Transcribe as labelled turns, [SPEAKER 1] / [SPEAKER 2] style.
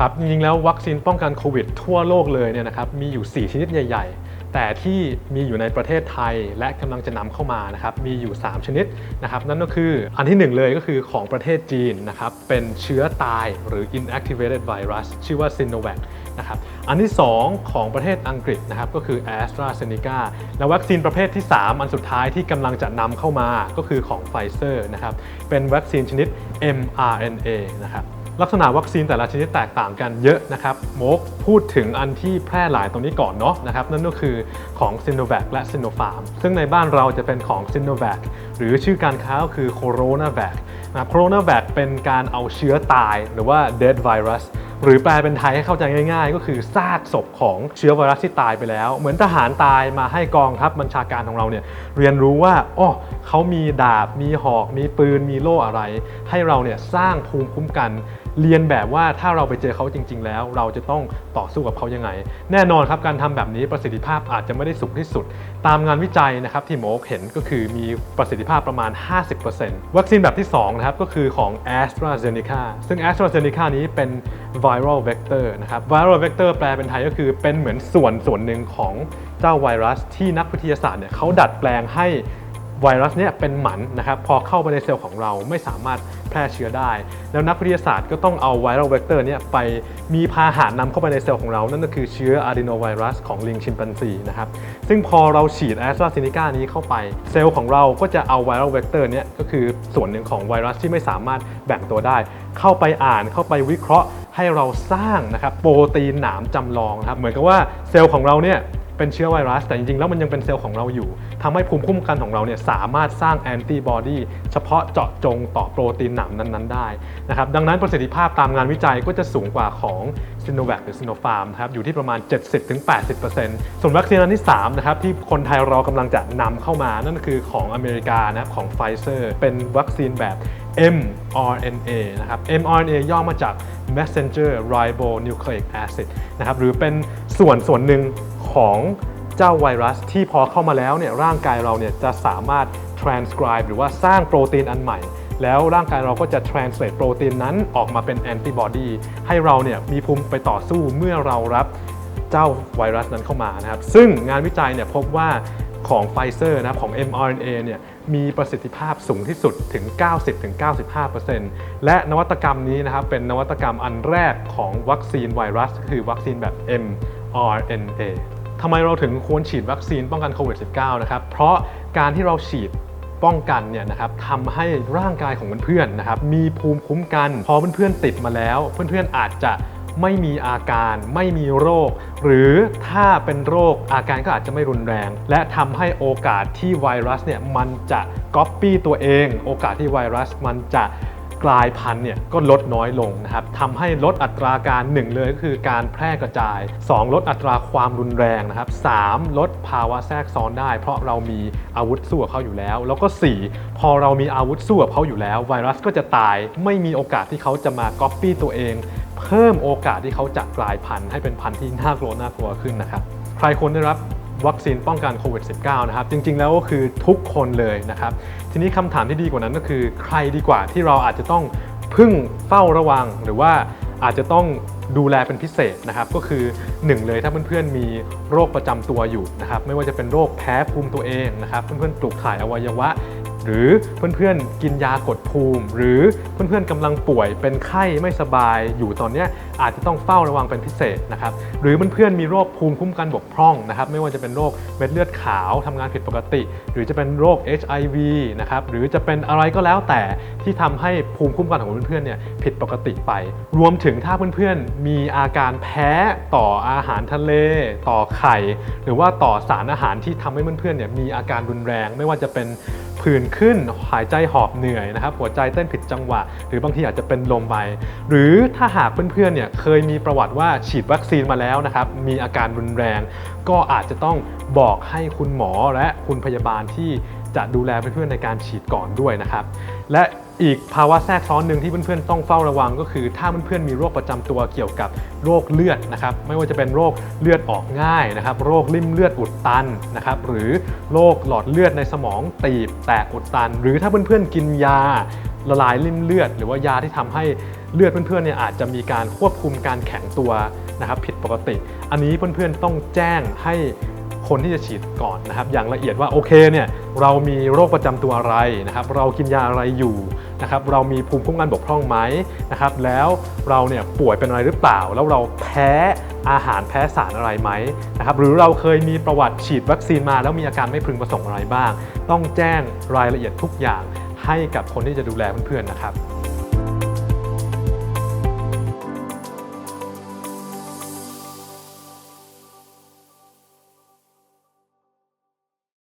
[SPEAKER 1] ครับจริงๆแล้ววัคซีนป้องกันโควิดทั่วโลกเลยเนี่ยนะครับมีอยู่ 4 ชนิดใหญ่ ๆ แต่ที่มีอยู่ในประเทศไทยและกำลังจะนำเข้ามานะครับมีอยู่ 3 ชนิดนะครับนั่นก็คืออันที่ 1 เลยก็คือของประเทศจีนนะครับเป็นเชื้อตายหรือ inactivated virus ชื่อว่า Sinovac นะครับอันที่ 2 ของประเทศอังกฤษนะครับก็คือ a s t r a z e ซ e c a และวัคซีนประเภทที่ 3 อันสุดท้ายที่กำลังจะนำเข้ามาก็คือของ Pfizer นะครับเป็นวัคซีนชนิด mRNA นะครับ ลักษณะวัคซีนแต่ละชนิดแตกต่างกันเยอะนะครับโมกพูดถึงอันที่แพร่หลายตรงนี้ก่อนเนาะนะครับนั่นก็คือของ Sinovac และ Sinopharm ซึ่งในบ้านเราจะเป็นของ Sinovac หรือชื่อการค้าก็คือ CoronaVac นะครับ CoronaVac เป็นการเอาเชื้อตายหรือว่า dead virus หรือแปลเป็นไทยให้เข้าใจง่าย ๆ ก็คือซากศพของเชื้อไวรัสที่ตายไปแล้ว เหมือนทหารตายมาให้กองทัพบัญชาการของเราเนี่ยเรียนรู้ว่าอ๋อเขามีดาบ มีหอก มีปืน มีโล่อะไร ให้เราเนี่ยสร้างภูมิคุ้มกัน เรียนแบบว่าถ้าเราไปเจอเขาจริง ๆ แล้ว เราจะต้องต่อสู้กับเขายังไง แน่นอนครับการทำแบบนี้ประสิทธิภาพอาจจะไม่ได้สูงที่สุด ตามงานวิจัยนะครับที่หมอเห็นก็คือมีประสิทธิภาพประมาณ 50%วัคซีนแบบที่2นะครับก็คือของ a s t r a z e ซ e c a ซึ่ง a s t r a z e ซ e c a นี้เป็น viral vector นะครับ viral vector แปลเป็นไทยก็คือเป็นเหมือนส่วนส่วนหนึ่งของเจ้าไวรัส ที่นักวิทยาศาสตร์เนี่ยเขาดัดแปลงให้ไวรัสเนี่ยเป็นหมันนะครับพอเข้าไปในเซลล์ของเราไม่สามารถแพร่เชื้อได้ แล้วนักวิทยาศาสตร์ก็ต้องเอาไวรัลเวกเตอร์เนี่ยไปมีพาหะนำเข้าไปในเซลล์ของเรา นั่นก็คือเชื้ออะดีโนไวรัสของลิงชิมแปนซีนะครับซึ่งพอเราฉีดแอสตราเซเนกานี้เข้าไปเซลล์ของเราก็จะเอาไวรัลเวกเตอร์เนี่ยก็คือส่วนหนึ่งของไวรัสที่ไม่สามารถแบ่งตัวได้ เข้าไปอ่านเข้าไปวิเคราะห์ ให้เราสร้างนะครับโปรตีนหนามจำลองนะครับเหมือนกับว่าเซลล์ของเราเนี่ยเป็นเชื้อไวรัส แต่จริงๆ แล้วมันยังเป็นเซลล์ของเราอยู่ทำให้ภูมิคุ้มกันของเราเนี่ยสามารถสร้างแอนติบอดีเฉพาะเจาะจงต่อโปรตีนหนามนั้นๆ ได้นะครับดังนั้นประสิทธิภาพตามงานวิจัยก็จะสูงกว่าของ s i n o v a c หรือ Sinopharm นะครับอยู่ที่ประมาณ 70-80%ส่วนวัคซีนอันที่3นะครับที่คนไทยเรากำลังจะนำเข้ามานั่นคือของอเมริกานะครับของ Pfizer เป็นวัคซีนแบบ mRNA นะครับ mRNA ย่อมาจาก messenger ribonucleic acid นะครับหรือเป็นส่วนส่วนหนึ่งของเจ้าไวรัสที่พอเข้ามาแล้วเนี่ยร่างกายเราเนี่ยจะสามารถ transcribe หรือว่าสร้างโปรตีนอันใหม่ แล้วร่างกายเราก็จะ translate โปรตีนนั้นออกมาเป็นแอนติบอดีให้เราเนี่ยมีภูมิไปต่อสู้เมื่อเรารับเจ้าไวรัสนั้นเข้ามานะครับ ซึ่งงานวิจัยเนี่ยพบว่าของ Pfizer นะของ mRNA เนี่ย มีประสิทธิภาพสูงที่สุดถึง 90-95%และนวัตกรรมนี้นะครับเป็นนวัตกรรมอันแรกของวัคซีนไวรัส คือวัคซีนแบบ mRNA ทำไมเราถึงควรฉีดวัคซีนป้องกันโควิด -19 นะครับ เพราะการที่เราฉีดป้องกันเนี่ยนะครับทำให้ร่างกายของเพื่อนๆนะครับมีภูมิคุ้มกัน พอเพื่อนๆติดมาแล้ว เพื่อนๆอาจจะ ไม่มีอาการไม่มีโรค หรือถ้าเป็นโรคอาการก็อาจจะไม่รุนแรง และทำให้โอกาสที่ไวรัสเนี่ยมันจะก๊อปปี้ตัวเอง โอกาสที่ไวรัสมันจะกลายพันธุ์เนี่ยก็ลดน้อยลงนะครับทำให้ลดอัตราการหนึ่งเลยก็คือการแพร่กระจาย 2 ลดอัตราความรุนแรงนะครับ3ลดภาวะแทรกซ้อนได้ เพราะเรามีอาวุธสู้กับเขาอยู่แล้ว แล้วก็ 4 พอเรามีอาวุธสู้กับเขาอยู่แล้ว ไวรัสก็จะตายไม่มีโอกาสที่เขาจะมาก๊อปปี้ตัวเอง พิ่มโอกาสที่เขาจะกลายพันธุ์ให้เป็นพันธุ์ที่น่ากลัวน่ากลัวขึ้นนะครับใครควรได้รับวัคซีนป้องกันโควิด -19 นะครับ จริง ๆ แล้วก็คือทุกคนเลยนะครับ ทีนี้คำถามที่ดีกว่านั้นก็คือ ใครดีกว่าที่เราอาจจะต้องพึ่งเฝ้าระวัง หรือว่าอาจจะต้องดูแลเป็นพิเศษนะครับ ก็คือ 1 เลยถ้าเพื่อนๆมีโรคประจำตัวอยู่นะครับ ไม่ว่าจะเป็นโรคแพ้ภูมิตัวเองนะครับ เพื่อนๆปลูกถ่ายอวัยวะ หรือเพื่อนๆกินยากดภูมิ หรือเพื่อนๆกำลังป่วยเป็นไข้ไม่สบายอยู่ตอนนี้อาจจะต้องเฝ้าระวังเป็นพิเศษนะครับหรือเพื่อนๆมีโรคภูมิคุ้มกันบกพร่องนะครับไม่ว่าจะเป็นโรคเม็ดเลือดขาวทำงานผิดปกติ หรือจะเป็นโรค HIV นะครับหรือจะเป็นอะไรก็แล้วแต่ที่ทำให้ภูมิคุ้มกันของเพื่อนๆเนี่ยผิดปกติไป รวมถึงถ้าเพื่อนๆมีอาการแพ้ต่ออาหารทะเล ต่อไข่ หรือว่าต่อสารอาหารที่ทำให้เพื่อนๆเนี่ยมีอาการรุนแรง ไม่ว่าจะเป็น ผื่นขึ้นหายใจหอบเหนื่อยนะครับหัวใจเต้นผิดจังหวะ หรือบางทีอาจจะเป็นลมไปหรือถ้าหากเพื่อนๆเนี่ยเคยมีประวัติว่าฉีดวัคซีนมาแล้วนะครับมีอาการรุนแรง ก็อาจจะต้องบอกให้คุณหมอและคุณพยาบาลที่จะดูแลเพื่อนๆในการฉีดก่อนด้วยนะครับและ อีกภาวะแทรกซ้อนหนึ่งที่เพื่อนๆต้องเฝ้าระวังก็คือ ถ้าเพื่อนๆมีโรคประจำตัวเกี่ยวกับโรคเลือดนะครับไม่ว่าจะเป็นโรคเลือดออกง่ายนะครับโรคริ่มเลือดอุดตันนะครับหรือโรคหลอดเลือดในสมองตีบแตกอุดตัน หรือถ้าเพื่อนๆกินยาละลายริ่มเลือด หรือว่ายาที่ทำให้เลือดเพื่อนๆเนี่ยอาจจะมีการควบคุมการแข็งตัวนะครับผิดปกติ อันนี้เพื่อนๆต้องแจ้งให้คนที่จะฉีดก่อนนะครับอย่างละเอียดว่าโอเคเนี่ยเรามีโรคประจำตัวอะไรนะครับเรากินยาอะไรอยู่ นะครับเรามีภูมิคุ้มกันบกพร่องไหมนะครับแล้วเราเนี่ยป่วยเป็นอะไรหรือเปล่า แล้วเราแพ้อาหารแพ้สารอะไรไหมนะครับหรือเราเคยมีประวัติฉีดวัคซีนมา แล้วมีอาการไม่พึงประสงค์อะไรบ้าง ต้องแจ้งรายละเอียดทุกอย่างให้กับคนที่จะดูแลเพื่อนๆนะครับ